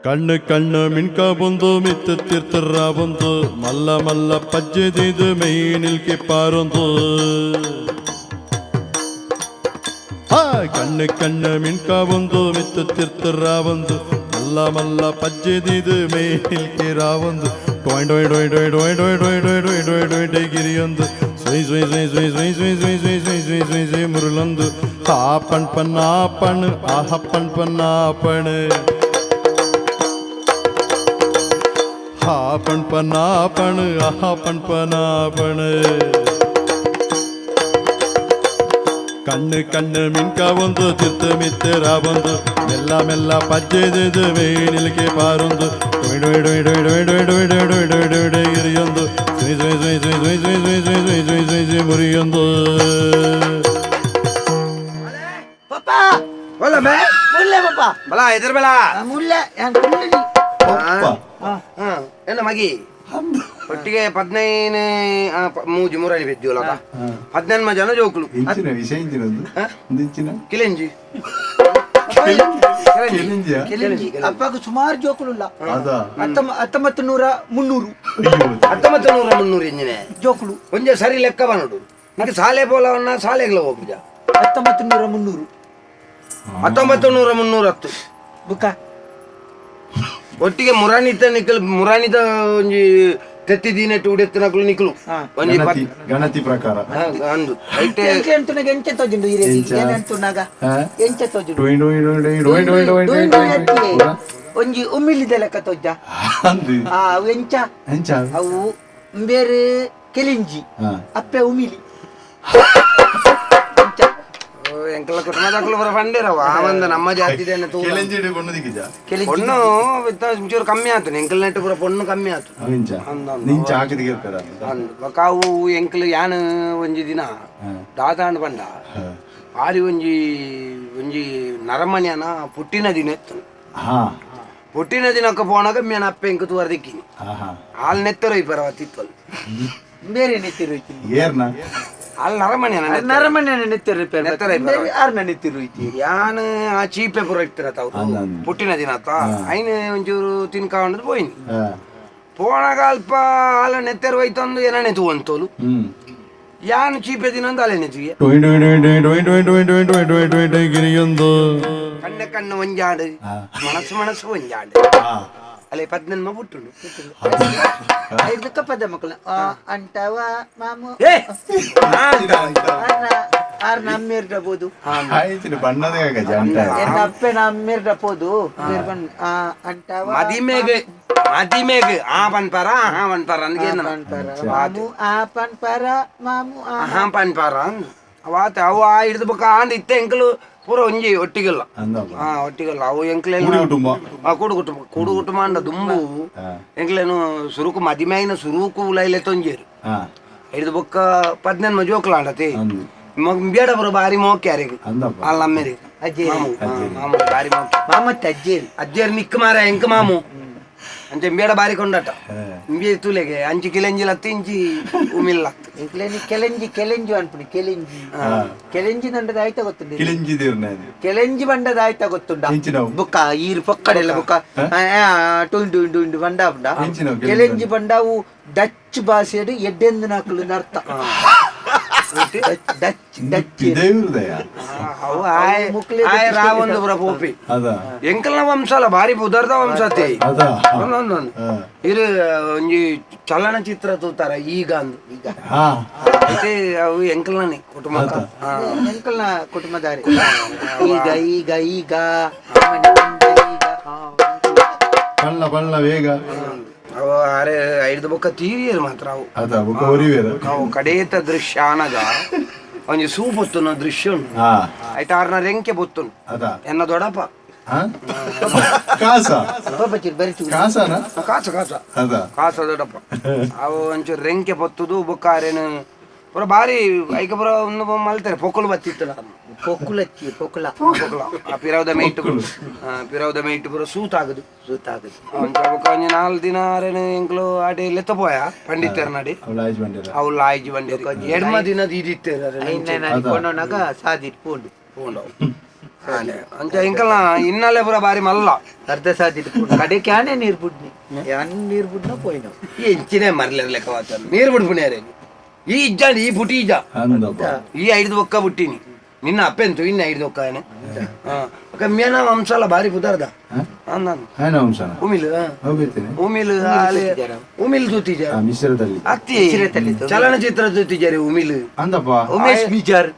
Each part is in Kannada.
ಕಣ್ಣು ಕಣ್ಣು ಮಿಣ್ಕ ಬಂದು ಮಿತ್ತು ತೀರ್ಥರ ಬಂದು ಮಲ್ಲ ಮಲ್ಲ ಪಜ್ಜೆದಿದು ಮೈ ನಿಲ್ಕೆ ಪಾರೊಂದು ಆ ಕಣ್ಣು ಕಣ್ಣು ಮಿಣ್ಕ ಬಂದು ಮಿತ್ತು ತೀರ್ಥರ ಬಂದು ಮಲ್ಲ ಮಲ್ಲ ಪಜ್ಜೆದಿದು ಮೈ ನಿಲ್ಕೆ ರಾವೊಂದು ಡೊಯ್ ಡೊಯ್ ಡೊಯ್ ಡೊಯ್ ಡೊಯ್ ಡೊಯ್ ಡೊಯ್ ಡೊಯ್ ಡೊಯ್ ಡೊಯ್ ಡೊಯ್ ಡೊಯ್ ಗಿರಿಯೊಂದು ಸ್ವಯ್ ಸ್ವಯ್ ಸ್ವಯ್ ಸ್ವಯ್ ಸ್ವಯ್ ಸ್ವಯ್ ಸ್ವಯ್ ಸ್ವಯ್ ಸ್ವಯ್ ಸ್ವಯ್ ಸ್ವಯ್ ಸ್ವಯ್ ಮುರುಳೊಂದು ಆ ಪಣ್ ಪನ್ ಆ ಪಣ್ ಆಹ આહા પણ પના પણ આહા પણ પના પણ கண்ணு கண்ணு மின்கா ஒன்று தித்து மித்திரா ஒன்று மெல்ல மெல்ல பச்சை திது வெயிலிலக்கே பாருந்து இரியொந்து முறியொந்து முல்ல பாப்பா முல்ல எதிர்பலா முல்ல என் ಎಲ್ಲ ಮಗಿ. ಒಟ್ಟಿಗೆ ಪದಿನೈದು ಮೂಜಿ ಮೂರಲ್ಲಿ ಬಿದ್ದೀವಲ್ಲ ಪದಿನೆಂಟು ಜನ ಜೋಕುಲು. ಇಂಚಿನ ವಿಷ ಇಂಚಿನ ಕಿಲೆಂಜಿ. ಅಪ್ಪಾಗ ಸುಮಾರು ಜೋಕುಲು ಇಲ್ಲ. ಹತ್ತೊಂಬತ್ತು ನೂರ ಮುನ್ನೂರು. ಹತ್ತೊಂಬತ್ತು ನೂರ ಮುನ್ನೂರು ಇಂಜಿನೆ? ಜೋಕುಲು. ಒಂದೇ ಸರಿ ಲೆಕ್ಕ ಬನ್ನಡು ನನಗೆ ಸಾಲೆ ಪೋಲವನ್ನ ಸಾಲೆಗಳ ಹೋಗ್ಬಿಡ ಹತ್ತೊಂಬತ್ತು ನೂರ ಮುನ್ನೂರು. ಹತ್ತೊಂಬತ್ತು ನೂರ ಮುನ್ನೂರ ಹತ್ತು ಬುಕ್ಕ? ಒಟ್ಟಿಗೆ ಮುರಾನಿತ ನಿಕಲ್ ಮುರಾನಿತ ಒಂಜಿ ತೆತ್ತಿ ದಿನ ನಿಕಲು ಹಾ. ಒಂಜಿ ಗಣತಿ ಗಣತಿ ಪ್ರಕಾರ. ಹಾ, ಅಂದು. ಐಟೆ ಎಂಚೆ ಎಂತುನಾಗ ಎಂಚೆ ತೋಜುಂಡು? ಏನಂತುನಾಗ ಹಾ? ಎಂಚೆ ತೋಜುಂಡು. ಡೊಯ್ ಡೊಯ್ ಡೊಯ್ ಡೊಯ್ ಡೊಯ್ ಡೊಯ್ ಡೊಯ್ ಡೊಯ್ ಡೊಯ್ ಡೊಯ್ ಡೊಯ್ ಡೊಯ್. ಅಕ್ಕಿ. ಒಂಜಿ ಉಮ್ಮಿಲಿದ ಲೆಕ್ಕ ತೋಜ ಅಂದು. ಆ ಎಂಚ. ಎಂಚ. ಅವು ಬೇರೆ ಕೆಲಿಂಜಿ. ಹಾ. ಅಪ್ಪೆ ಉಮಿಲಿ ಎಂಚ ಎಂಕಲ ಕುಟುಂಬದಕ್ಕಲು ಬರ ಪಂಡಿರವ ಆ ಒಂದು ನಮ್ಮ ಜಾತಿದೇನೆ ತೂ ಕೆಲಿಂಜಿ ಹಿಡ್ಕೊಂಡು ದಿಕ್ಕಿಜ ಕೆಲಿಂಜಿ ಪೊಣ್ಣು ವಿತ್ತ ಒಂಚೂರು ಕಮ್ಮಿ ಆತು. ಎಂಕಲ್ ನೆಟ್ಟು ಪೂರ ಪೊಣ್ಣು ಕಮ್ಮಿ ಆತು. ನಿಂಚ. ಹಾಕಿದ ಕೇಳ್ತಾರ ಅಂದ್. ಕಾವು ಎಂಕಲ್ ಯಾನ್ ಒಂಜಿ ದಿನ? ದಾದಾಂಡ್ ಬಂಡ ಆರಿ ಒಂಜಿ ಒಂಜಿ ನರಮಣ್ಯನ ಪುಟ್ಟಿನ ದಿನ ಎತ್ತು ಹಾ. ಪುಟ್ಟಿನ ದಿನಕ್ಕೆ ಪೋನಾಗ ಮೇನ ಅಪ್ಪ ಎಂಕ ತೂವರ ದಿಕ್ಕಿನಿ ಹಾ ಹಾ. ಹಾಲ್ ನೆತ್ತರ ಈ ಪರವ ತಿತ್ತಲ್. ಬೇರೆ ನೆತ್ತಿರು ಐತಿ ಏರ್ನ? ಅಲ್ಲಿ ನರಮನೆ ನರಮನೆ ನಿತ್ಯ ರಿಪೇರ್ ಯಾರನ್ನ ನಿತ್ತಿರು ಐತಿ ಯಾನ್ ಆ ಚೀಪೆ ಪೂರ ಇಟ್ಟಿರತ್ತ ಪುಟ್ಟಿನ ದಿನ ಆತ ಐನ ಒಂಚೂರು ತಿನ್ಕೊಂಡು ಹೋಯ್ನಿ ಪೋಣಾಗ ಅಲ್ಪ ಅಲ್ಲ ನೆತ್ತೆರ್ ಹೋಯ್ತಂದು ಏನ ನೆತು ಅಂತೋಲು ಯಾನ್ ಚೀಪೆ ದಿನ ಅಲ್ಲೇ ನೆತಿಗೆ ಕಣ್ಣ ಕಣ್ಣು ಒಂಜಾಡು ಮನಸ್ಸು ಮನಸ್ಸು ಒಂಜಾಡು ಅಲ್ಲೇ ಪದ್ನೆನ್ಮ ಪುಟ್ಟುಂಡು ಐದಕ್ಕ ಪದ ಮಕ್ಕಳು ಅಂಟವ ಮಾಮು ಏ ಹಾ, ಆರ್ನ ಅಮ್ಮಿರ್ಡಬಹುದು ಆಯ್ತು ಬಣ್ಣದ ಗಜ ಅಂತ ಎನ್ನ ಅಪ್ಪೆನ ಅಮ್ಮಿರ್ಡಬಹುದು ಅಂಟವ ಮದಿಮೆಗೆ ಮದಿಮೆಗೆ ಆ ಪನ್ಪರ ಆ ಪನ್ಪರ ಅಂದ್ಗೆ ಮಾಮು ಆ ಪನ್ಪರ ಮಾಮು ಆ ಆ ಪನ್ಪರ ಅಂದ್ ಅವಾತ ಅವು ಆ ಹಿಡಿದು ಬಕ್ಕ ಆಂಡ್ ಇತ್ತೆ ಎಂಕಲು ಪೂರ ಒಂಜಿ ಒಟ್ಟಿಗೆಲ್ಲ. ಹಾ ಒಟ್ಟಿಗಲ್ಲ. ಅವು ಎಂಕ್ಲೇನು ಕೂಡಿ ಕುಟುಂಬ? ಆ ಕೂಡು ಕುಟುಂಬ. ಕೂಡು ಕುಟುಂಬ ಅಂಡ ದುಂಬು. ಎಂಕ್ಲೇನು ಸುರುಕು ಮದಿಮೈನ ಸುರುಕು ಉಲೈಲೆ ತೊಂಜೇರು. ಬೊಕ್ಕ ಪದ್ನೆನ್ ಮಜೋಕ್ಲ ಅಂಡತಿ ಬೇಡ ಬರೋ ಬಾರಿ ಮೋಕೆ ಯಾರಿಗೆ ಅಂದಪ್ಪ ಅಲ್ಲ ಅಮ್ಮೇರಿ ಅಜ್ಜೇರಿ. ಮಾಮು ಹಾ, ಮಾಮು ಬಾರಿ ಮೋಕೆ. ಮತ್ತೆ ಅಜ್ಜೆ ಅಜ್ಜೆರ್ ನಿಕ್ ಮಾರ ಎಂಕ ಮಾಮು. ಅಂಚೆ ಬೇಡ ಬಾರಿ ಕೊಂಡಟ ಹಾ. ಇಂಬಿ ತುಲೆಗೆ ಅಂಚಿ ಕಿಲೆಂಜಿಲ ತಿಂಚಿ ಉಮಿಲ್ಲ ಇಂಕ್ಲೇನಿ ಕೆಲೆಂಜಿ ಕೆಲೆಂಜು ಅನ್ಪುಣಿ ಕೆಲೆಂಜಿ ಕೆಲೆಂಜಿ ದಂಡದ ಆಯ್ತಾ ಗೊತ್ತುಂಡಿ ಕಿಲಿಂಜಿ ದೇವ್ರನ ಕೆಲೆಂಜಿ ಬಂಡದ ಆಯ್ತಾ ಗೊತ್ತುಂಡ ಹೆಂಚಿನವು ಬುಕ್ಕ ಈರು ಪಕ್ಕಡೆಲ್ಲ ಬುಕ್ಕ ಟುಂಡು ಇಂಡು ಇಂಡು ಬಂಡ ಬಂಡ ಹೆಂಚಿನವು ಕೆಲೆಂಜಿ ಬಂಡವು ಡಚ್ ಭಾಷೆಡು ಎಡ್ಡೆಂದು ನಾಕಲು ಅರ್ಥ ಡಚ್ ಡಚ್ ದೇವ್ರದಯ ರಾವಂದ್ರ ಗೋಪಿ ಎಂಕಲ್ನ ವಂಶಲ ಭಾರಿ ಉದರ್ದ ವಂಶತಿ. ಇದು ಒಂಜಿ ಚಲನಚಿತ್ರ ತೂತಾರ ಈಗ ಅಂದು ಈಗ. అయితే అవి ఎంకల్ని ಎಂಕಲ್ನ ಕುಟುಂಬದಾರಿ ಈಗ ಈಗ ಈಗ. ಬಣ್ಣ ಬಣ್ಣ ವೇಗ. ಅರೆ ಐದು ಬೊಕ್ಕ ತೀರಿಯರು ಮಾತ್ರ ಅವು. ಅದ ಬುಕ್ಕ ಅವು ಕಡೇತ ದೃಶ್ಯ ಆನಗ ಒಂಜಿ ಸೂ ಬೊತ್ತುನ ದೃಶ್ಯ ಹಾ. ಐಟ ಆರ್ನ ರೆಂಕೆ ಬೊತ್ತುಂಡು ಅದ ಎನ್ನ ದೊಡಪ. ಕಾಸ? ಕಾಸ ಕಾಸ. ಅದ ಕಾಸ ದೊಡಪ ಅವು ಒಂಚೂರು ರೆಂಕೆ ಬತ್ತುದು ಬುಕ್ಕಾರೇನು ಪುರ ஒரு பாரி அதுக்கப்புறம் இன்னும் மல்தர பொக்குள் பத்தித்துலாம் பொக்குல பொக்குல பொக்குல ಪಿರೌದ ಮೇಯ್ಟ್ ಪಿರೌದ ಮೇಯ್ಟ್ ಪುರ ಸೂತಾಗದು ಸೂತಾಗದು ಒಂಚ ನಾಲ್ಕು ದಿನ ಆರೇನು ಎಂಕ್ಲು ಆಡಿ ಲೆತ್ತ ಪೋಯ ಪಂಡಿತರ ನಡಿ ಅವು ಲಾಯ್ಜಿ ಬಂಡಿ ಎಡ್ಮ ದಿನದ ಇದಿತ್ತೇನಾಗ ಸಾದಿ ಪೂಂಡು ಪೂಂಡು ಅಂಚ ಇಂಕಲ್ಲ ಇನ್ನಲ್ಲೇ ಪುರ ಬಾರಿ ಮಲ್ಲ ಅರ್ಧ ಸಾದಿ ಕಡೆ ಕ್ಯಾನೆ ನೀರು ಬಿಡ್ನಿ ಯಾನ್ ನೀರು ಬಿಡ್ನ ಪೋಯ್ನ ಎಂಚಿನೇ ಮರ್ಲೆರ್ ಲೆಕ್ಕ ನೀರು ಬಿಡ್ಬಿಡ್ಯಾರೇನು ಈ ಇಜ್ಜಾಂಡಿ ಈ ಪುಟಿ ಇಜ್ಜ. ಈ ಐದು ಒಕ್ಕ ಬುಟ್ಟಿನಿ. ನಿನ್ನ ಅಪ್ಪೆಂತು ಇನ್ನ ಐದು ಒಕ್ಕ ಏನೆ? ಮೇನ ವಂಶ ಬಾರಿ ಭಾರಿ ವಂಶನ ಉಮಿಲ್ ಉಮಿಲ್ ಉಮಿಲ್ ಜೊತಿಜ ಅತ್ತಿ. ಚಲನಚಿತ್ರ ಜೊತಿಜಾರೆ ಉಮಿಲ್. ಉಮೇಶ್ ಬಿಜಾರ್.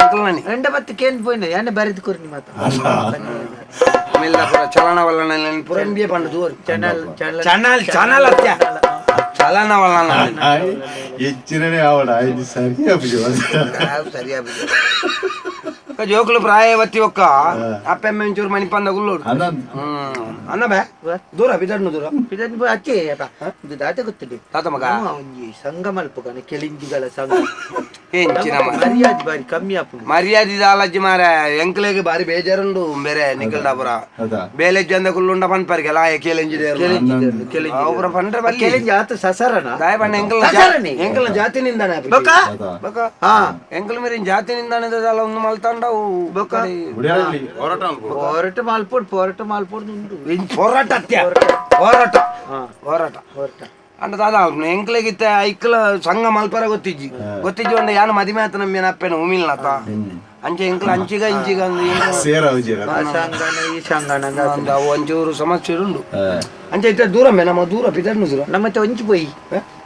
ಮಕ್ಕಳನಿ ಎಂಡ ಮತ್ತೆ ಕೇನ್ ಪೋಯ್ನ ಯಾನೆ ಬರೆದು ಕೊರ್ನಿ ಮಾತ ಉಮಿಲ್ ಪುರ ಚಲನ ಪುರ ಪಂಡ ದೂರ ಚಾನಲ್ ಚಾನಲ್. ಚಾನಲ್ ಅತ್ಯ. అలానే వాళ్ళ. ఇచ్చిననే ఆవిడ ఆయన సరిగా సరిగా జోకులు ప్రాయ వచ్చి ఒక్క అప్పెమ్మెంచూరు మణి పందగుళ్ళు అన్నబే దూర బిడ్డను దూర. బిడ్డను పోయి అచ్చే దాట ಗೊತ್ತಿದೆ ತಾತ ಮಗ ಸಂಘ ಮಲ್ಪ ಕಣ ಕೆಳಿಂಜಿಗಳ ಹೆಂಚಿನ ಬಾರಿ ಕಮ್ಮಿ ಬಾರಿ ಬೇಜಾರುಂಡು ಬೇರೆ ನಿಖಲ್ ಡಾಬುರ ಬೇಲೆ ಜಂದ ಕುಲ್ಲುಂಡ ಪನ್ಪರ್ಗೆ ಲಾಯ ಕೇಲೆಂಜಿದೇರು ಅವ್ರ ಪಂಡ್ರೆ ಬಲ್ಲಿ. ಜಾತಿ ಸಸರ ದಾಯ ಪಂಡ ಎಂಕಲ್ ಎಂಕಲ್ ಜಾತಿ ನಿಂದಾನೆ ಬೊಕ? ಬೊಕ? ಹಾ. ಎಂಕಲ್ ಮೇರಿನ ಜಾತಿ ನಿಂದಾನೆ ಅದಲ್ಲ ಒಂದು ಮಲ್ತಾಂಡವು. ಬಕ? ಹೋರಾಟ ಮಾಲ್ಪೋಡ್ ಹೋರಾಟ ಮಾಲ್ಪೋಡ್ ಅತ್ಯ. ಹೋರಾಟ. ಹೋರಾಟ. ಹೋರಾಟ. ಹೋರಾಟ. ಅಂಡ ದಾದ ಎಂಕ್ಲೆಗಿತ್ತ ಐಕ್ಲ ಸಂಘ ಮಲ್ಪರ ಗೊತ್ತಿಜ್ಜಿ ಗೊತ್ತಿಜ್ಜಿ ಒಂದ ಯಾನು ಮದಿಮೆ ಆತ ನಮ್ಮ ಅಪ್ಪನ ಉಮಿಲ್ನಾತ ಅಂಚೆ ಎಂಕ್ಲ ಅಂಚಿಗ ಇಂಚಿಗ ಅಂದ್ ಎಂಕ್ಲ ಸೇರ ವಿಜಯ ಆ ಸಂಘನ ಈ ಸಂಘನ ಅಂದ ಅಂದ ಅವು ಒಂಚೂರು ಸಮಸ್ಯೆ ಉಂಡು ಅಂಚೆ ಇತ್ತ ದೂರ ಮೇ ನಮ್ಮ ದೂರ ಪಿತರ್ನು ದೂರ ನಮ್ಮ ಮತ್ತೆ ಒಂಚು ಪೋಯಿ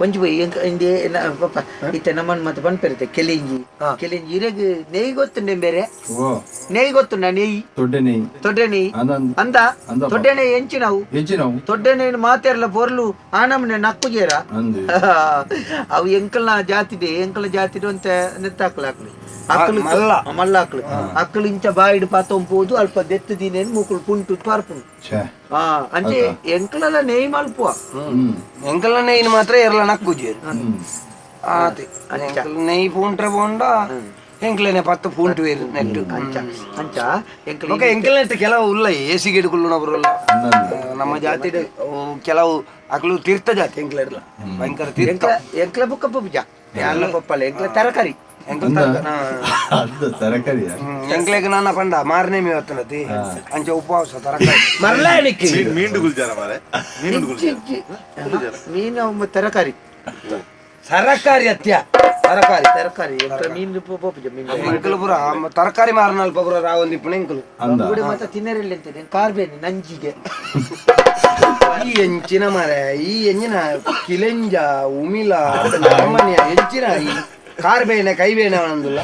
ಒಂಚು ಪೋಯಿ ಎಂಕ ಇಂದೆ ನ- ಪಾಪ ಇತ್ತ ನಮ್ಮನ್ ಮತ್ತೆ ಬಂದ್ಪೆರುತ್ತೆ ಕೆಲಿಂಜಿ ಕೆಲಿಂಜಿ ಇರೆಗ್ ನೆಯ್ ಗೊತ್ತುಂಡೆ ಬೇರೆ? ಓ. ನೆಯ್ ಗೊತ್ತುಂಡ ನೆಯ್? ದೊಡ್ಡನೆ ತೊಡ್ಡೆ ನೆಯ್. ಅನಂತ್ ಅಂದ. ಅಂದಪ್ಪ. ತೊಡ್ಡೆ ನೆಯ್ ಎಂಚಿ ನಾವು? ಹೆಚ್ಚು ನಾವು? ತೊಡ್ಡೆ ನೆಯ್ನ ಮಾತೆರ್ಲ ಪೊರ್ಲು ಆನಮ್ನೆ ನಕ್ಕುಜೇರ ಅಂದು. ಅವು ಎಂಕಲ್ನ ಜಾತಿದೆ ಎಂಕಲ ಜಾತಿಡು ಅಂತ ನೆತ್ತಾಕ್ಲಾಕ್ಲಿ ಅಕ್ಕಲು ಮಲ್ಲ. ಮಲ್ಲಾಕ್ಲು ಅಕ್ಕಲು ಇಂಚ ಬಾಯಿಡು ಪಾತೊಂಪೋದು ಅಲ್ಪ ದೆತ್ತು ದಿನೇನು ಮೂಕುಲು ಪುಂಟು ಪಾರ್ಪುಂಡು ಛೇ. ಆ ಅಂಚೆ ಎಂಕಲೆಲ್ಲ ನೇಯ್ ಮಲ್ಪುವ. ಹ್ಮ್. ఎర్ల ನೆಯ್ನು ಮಾತ್ರ ಎರ್ಲ ನಕ್ಕುಜೇರು ಹ್ಮ್. ಆತಿ ಎಂಕಲ್ ನೆಯ್ ಪೂಂಟ್ರೆ ಪೋಂಡ ಎಂಕ್ಲೆನೆ ಪತ್ತು ಪೂಂಟು ವೇರು ನೆಟ್ಟು ಅಂಚ ಅಂಚ ಎಂಕಲ ಓಕೆ ಎಂಕಲ್ ನೆಟ್ಟು ಕೆಲವು ಉಲ್ಲ ಎಸಿ ಗಿಡಗುಳ್ಳುನವರುಲ್ಲ ಅಂದಂದು ನಮ್ಮ ಜಾತಿ ಕೆಲವು ಅಕ್ಲು ತೀರ್ಥ ಜಾತಿ ಎಂಕ್ಲೆರ್ಲ ಭಯಂಕರ ತೀರ್ಥ. ಎಂಕಲ ಎಂಕಲ ಬುಕ್ಕ ಪುಜ ಎಲ್ಲ ಪಪ್ಪಲ್ಲ ಎಂಕಲ ತರಕಾರಿ. ಎಂಕಲ್ ಅಂದ ತರಕಾರಿಯ ಎಂಕ್ಲೆಗ್ ನನ್ನ ಪಂಡ ಮಾರನೇ ಮೇ ಹೊತ್ತನತಿ ಅಂಚೆ ಉಪವಾಸ ತರಕಾರಿ. ಮರಲ. ಮೀನು ತರಕಾರಿ. ತರಕಾರಿ ಅತ್ಯ. ತರಕಾರಿ. ತರಕಾರಿ ಮೀನು ಎಂಕಲು ಪುರ ತರಕಾರಿ ಮಾರನಲ್ ಪುರ ರಾವೊಂದಿ ಇಪ್ಪಣ ಎಂಕಲು ಗುಡಿ ಮತ್ತೆ ತಿನ್ನರಿಲ್ಲ ಅಂತಿದೆ ಕಾರ್ಬೇನಿ ನಂಜಿಗೆ. ಈ ಎಂಚಿನ ಮಾರೆ ಈ ಎಂಜಿನ ಕಿಲೆಂಜ ಉಮಿಲ ಸಾಮಾನ್ಯ ಎಂಚಿನ ಈ ಕಾರ್ಬೇನೆ ಕೈಬೇನೆ ಅಂದಿಲ್ಲ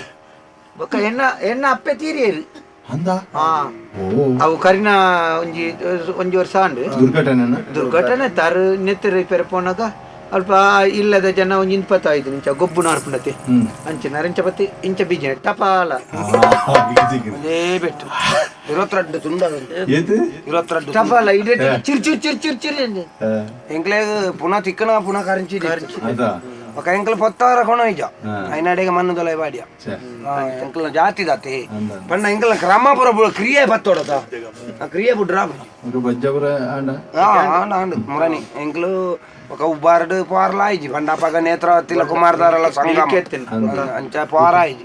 ಬೊಕ್ಕ ಎಣ್ಣ ಎಣ್ಣ ಅಪ್ಪೆ ತೀರಿಯರು ಅಂದ ಹಾ ಓ ಅವು ಕರಿನ ಒಂಜಿ ಒಂಜಿ ವರ್ಷ ಆಂಡು ದುರ್ಘಟನೆನ ದುರ್ಘಟನೆ ತಾರು ನೆತ್ತ ರಿಪೇರ್ ಪೋನಾಗ ಅಲ್ಪ ಇಲ್ಲದ ಜನ ಒಂಜಿ ಇಪ್ಪತ್ತೈದು ನಿಂಚ ಗೊಬ್ಬು ನಾರ್ಪುಂಡತೆ ಹ್ಮ್ ಅಂಚಿನ ರೆಂಚ ಬತ್ತಿ ಇಂಚ ಬೀಜ ಟಪಾಲ ಆ, ಬಿಗಿದಿಗಿರು. ಅದೇ ಬೆಟ್ಟು ಇರುವತ್ತೆರಡು ತುಂಡ ಏತು ಇರುವತ್ತೆರಡು ಟಪಾಲ ಇಡೇ ಚಿರ್ ಚಿರ್ ಚಿರ್ ಚಿರ್ ಚಿರ್ ಎಂದು. ಆ, ಎಂಕ್ಲೆಗ್ ಅಕ್ಕ ಎಂಕಲ್ ಪೊತ್ತವರ ಕೊಣ ಇಜ ಐನಾಡಿಗ ಮಣ್ಣು ದೊಲೈ ಬಾಡಿಯ ಎಂಕಲ್ನ ಜಾತಿ ದಾತಿ ಪಣ್ಣ ಎಂಕಲ್ ರಾಮಾಪುರ ಕ್ರಿಯೆ ಬತ್ತೋಡದ. ಕ್ರಿಯೆ ಬುಡ್ರ ಮುರಣಿ. ಎಂಕಲು ಒಕ ಉಬ್ಬಾರ್ಡ್ ಪೋರ್ಲ ಆಯ್ಜಿ ಬಂಡಾಪಗ ನೇತ್ರ ತಿಲಕುಮಾರ್ ದಾರಲ್ಲ ಸಂಗಮ ಅಂಚ ಪೋರ ಆಯ್ಜಿ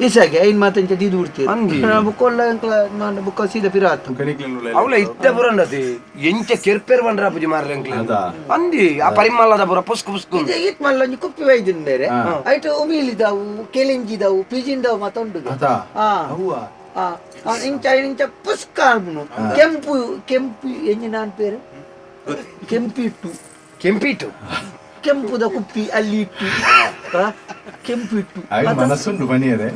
ಇಸಾಗೆ ಐನ್ ಮಾತಂಚ ದಿದು ಉಡ್ತೀರಿ ಅಂಗಿ. ಬುಕ್ಕೊಲ್ಲ ಅಂಕ್ಲ ಮಾಂಡ ಬುಕ್ಕ ಸೀದ ಪಿರಾತು. ಅವಳ ಇತ್ತ ಬುರಂಡತಿ ಎಂಚ ಕೆರ್ಪೇರ್ ಬಂಡ್ರ ಪೂಜೆ ಮಾರ್ರೆ ಎಂಕ್ಲೆ ಅದ ಅಂದಿ ಆ ಪರಿಮಳದ ಬರ ಪುಸ್ಕು ಪುಸ್ಕು ಇದೆ ಈತ್ ಮಲ್ಲ ಒಂಜಿ ಕುಪ್ಪಿ ಬೈದಿನ ಐಟ ಉಮಿಲಿದಾವು ಕೆಲಿಂಜಿದಾವು ಪಿಜಿಂದಾವು ಮತ್ತೊಂಡು ಅದ ಹಾ. ಹೂವ ಆ, ಆ, ಇಂಚ ಇಂಚ ಪುಸ್ಕ ಅನ್ಪುನು ಕೆಂಪು ಕೆಂಪು ಎಂಜಿನ ಕೆಂಪಿ ಪೇರು? ಕೆಂಪಿಟ್ಟು. ಕೆಂಪಿಟ್ಟು. ಕೆಂಪುದ ಕುಪ್ಪಿ ಅಲ್ಲಿ ಇಟ್ಟು. ಆ, ಕೆಂಪು ಇಟ್ಟು. ಆಗ ಮನಸ್ಸುಂಡು ಬನಿಯರೆ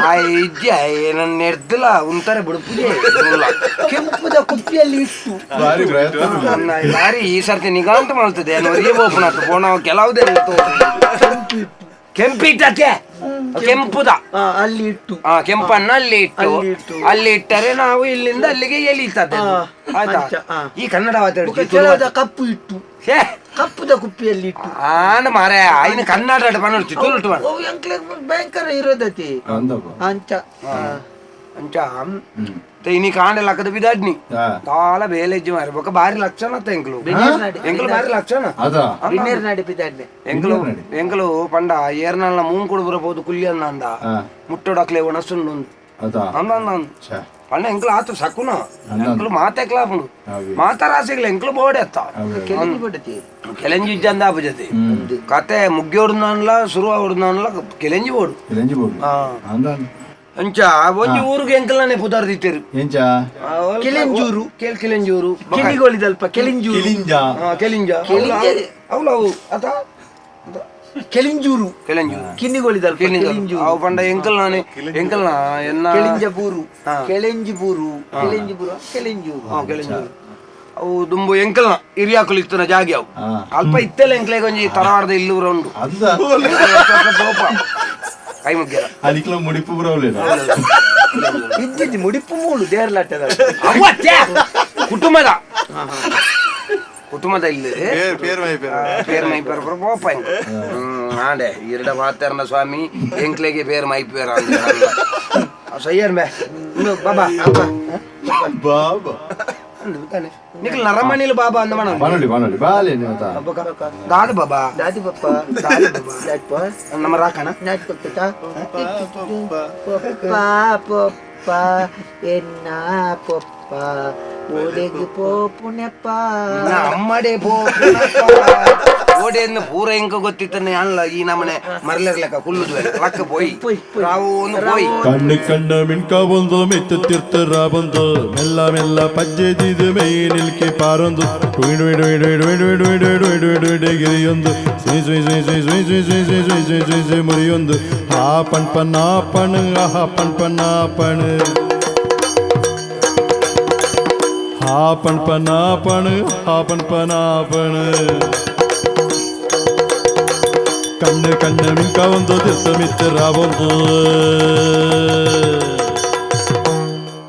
ಆ ಇಜ್ಜೆ ನನ್ನ ಎರ್ದಲ ಉಂತಾರೆ ಬುಡುಪುಜೆ ಕೆಂಪುದ ಕುಪ್ಪಿಯಲ್ಲಿ ಇಟ್ಟು. ಭಾರಿ ಪ್ರಯತ್ನ. ಉಂಟು. ನನ್ನ ದಾರಿ ಈ ಸರ್ತಿ ನಿಗಾಂತ ಮಾಡ್ತದೆ. ಓಪನ್ ಆತು ಪೋಣ ಕೆಲವುದೇ ಕೆಂಪಿಟ್ಟಕ್ಕೆ ಕೆಂಪುದ? ಆ, ಅಲ್ಲಿ ಇಟ್ಟು. ಆ ಕೆಂಪನ್ನ ಅಲ್ಲಿ ಇಟ್ಟು. ಅಲ್ಲಿ ಇಟ್ಟು. ಅಲ್ಲಿ ಇಟ್ಟರೆ ನಾವು ಇಲ್ಲಿಂದ ಅಲ್ಲಿಗೆ ಎಳೀತದೆ. ಅದು. ಆ, ಆಯ್ತಾ ಅಂಚ, ಆ. ಈ ಕನ್ನಡ ಮಾತಾಡ್ತೀವಿ ಕೆಲವದ ಕಪ್ಪು ಇಟ್ಟು. ಛೇ! ಕಪ್ಪುದ ಕುಪ್ಪಿಯಲ್ಲಿ ಇಟ್ಟು. ಆನ ಮಾರೆ ಆಯ್ನ ಕನ್ನಡ ಪನರ್ಚಿ ತುಳುಟು ಅವು ಎಂಕ್ಲೆ ಭಯಂಕರ ಇರೋದತಿ. ಅಂಚ. ಅಂಚ ಇನಿ ಕಾಂಡೆ ಲಕ್ಕದ ಬಿದಾಡ್ನಿ ತಾಳ ಬೇಲೆಜ್ಜಿ ಮಾರಿ ಬೊಕ ಬಾರಿ ಲಕ್ಷಣ ಅತ್ತ ಎಂಕ್ಲು ಎಂಕ್ಲು ಬಾರಿ ಲಕ್ಷಣ. ಅದಾ? ನಾಡಿ ನಡಿಪಿದ್ದಾಡ್ನೆ ಎಂಕ್ಲು ಎಂಕ್ಲು ಪಂಡ ಏರ್ನಲ್ಲ ಮೂಂಕುಡು ಕೊಡು ಬರಬಹುದು ಕುಲ್ಲಿ ಅಂದ. ಮುಟ್ಟೊಡಕ್ಲೆ ಒಣಸುಂಡು ಅದಾ? ಅಂದ పండు ఎంకులు ఆతు సక్కును ఎంకులు ಮಾತೆ ఎక్కలాపును మాత రాసిగలు ఎంకులు బోడెత్తా కెలంజి ఇచ్చంది ఆపజతి కథ ముగ్గి ಹೊಡ್ದಾನ್ಲ ಶುರುವ ಹೊಡ್ದಾನ್ಲ ಕೆಲೆಂಜಿ ಓಡು ಕೆಲೆಂಜಿ ಓಡು ಅಂಚ ಒಂಜಿ ಊರಿಗೆ ಎಂಕಲನೆ ಪುದಾರ್ ದಿತ್ತೇರು ಎಂಚ ಕೆಲೆಂಜೂರು ಕೆಲ್ ಕೆಲೆಂಜೂರು ಕೆಲಿಗೋಳಿದಲ್ಪ ಕೆಲಿಂಜೂರು ಕೆಲಿಂಜ ಅತ ಕೆಲಿಂಜೂರು కెలింజూరు కిన్నిగోళిదల్ కెలింజూరు అవు పండ ఎంకల్ నాని ఎంకల్ ಎನ್ನ ఎన్న కెలింజపూరు కెలింజిపూరు కెలింజిపూరు కెలింజూరు కెలింజూరు ಅವು ದುಂಬು ಎಂಕಲ್ನ ಹಿರಿಯಾಕುಲು ಇತ್ತಿನ ಜಾಗೆ ಅವು ಅಲ್ಪ ಇತ್ತಲ್ಲ ಎಂಕಲೇ ಕೊಂಜಿ ತರವಾಡದ ಇಲ್ಲು ಉಂಡು ಕೈ ಮುಗ್ಗಿರ ಅದಕ್ಕೆ ಮುಡಿಪು ಬರೋಲಿಲ್ಲ ಇದ್ದಿದ್ದು ಮುಡಿಪು ಮೂಳು ದೇರ್ಲಾಟದ ಕುಟುಂಬದ குத்துமத இல்லு. பேருமை பேருமை பேரப்புறம் போப்பாங்க ஆண்டே இருட பார்த்தாருந்த சுவாமி எங்களுக்கே பேருமை பேராங்க செய்யணுமே. பாபா பாபா. அந்த தானே నీకు నరమణిలు బాబా అందమన మనలి మనలి బాలే నేత దాది బాబా. దాది పప్ప దాది బాబా. దాది పప్ప నమ్మ రాకన? నాటి పప్ప పప్ప. పప్ప ఎన్న పప్ప. ఓడికి పోపునెప్ప అమ్మడే పోపునెప్ప ಓಡೇಂದು ಪೂರ ಎಂಕ ಗೊತ್ತಿತ್ತಾನೆ ಅಲ್ಲ ಈ ನಮ್ಮನೆ ಮರಲಿರ್ಲೆಕ್ಕ ಕುಲ್ಲುದು ಲಕ್ಕ ಪೋಯಿ ರಾವು ಒಂದು ಪೋಯಿ ಕಣ್ಣು ಕಣ್ಣ ಮಿಣ್ಕ ಬಂದು ಮೆತ್ತು ತಿರ್ತರ ಬಂದು ಮೆಲ್ಲ ಮೆಲ್ಲ ಪಜ್ಜೆದಿದು ಮೈ ನಿಲ್ಕಿ ಪಾರೊಂದು ಟುಯ್ಡು ಇಡು ಇಡು ಇಡು ಇಡು ಇಡು ಇಡು ಇಡು ಇಡು ಇಡು ಇಡು ಗಿರಿಯೊಂದು ಸುಯ್ ಸುಯ್ ಸುಯ್ ಸುಯ್ ಸುಯ್ ಸುಯ್ ಸುಯ್ ಸುಯ್ ಸುಯ್ ಸುಯ್ ಸುಯ್ ಸುಯ್ ಮುರಿಯೊಂದು ಆ ಪಣ್ ಪನ್ ಆ ಪಣ್ ಆಹ ಪಣ್ ಪನ್ ಆ ಪಣ್ ಆ ಪಣ್ ಪನ್ ಆ ಪಣ್ ಆ ಪಣ್ ಪನ್ ಆ ಪಣ್ கண்ணு கண்ணமின் கவர்ந்தது தமித்து ராவந்தோ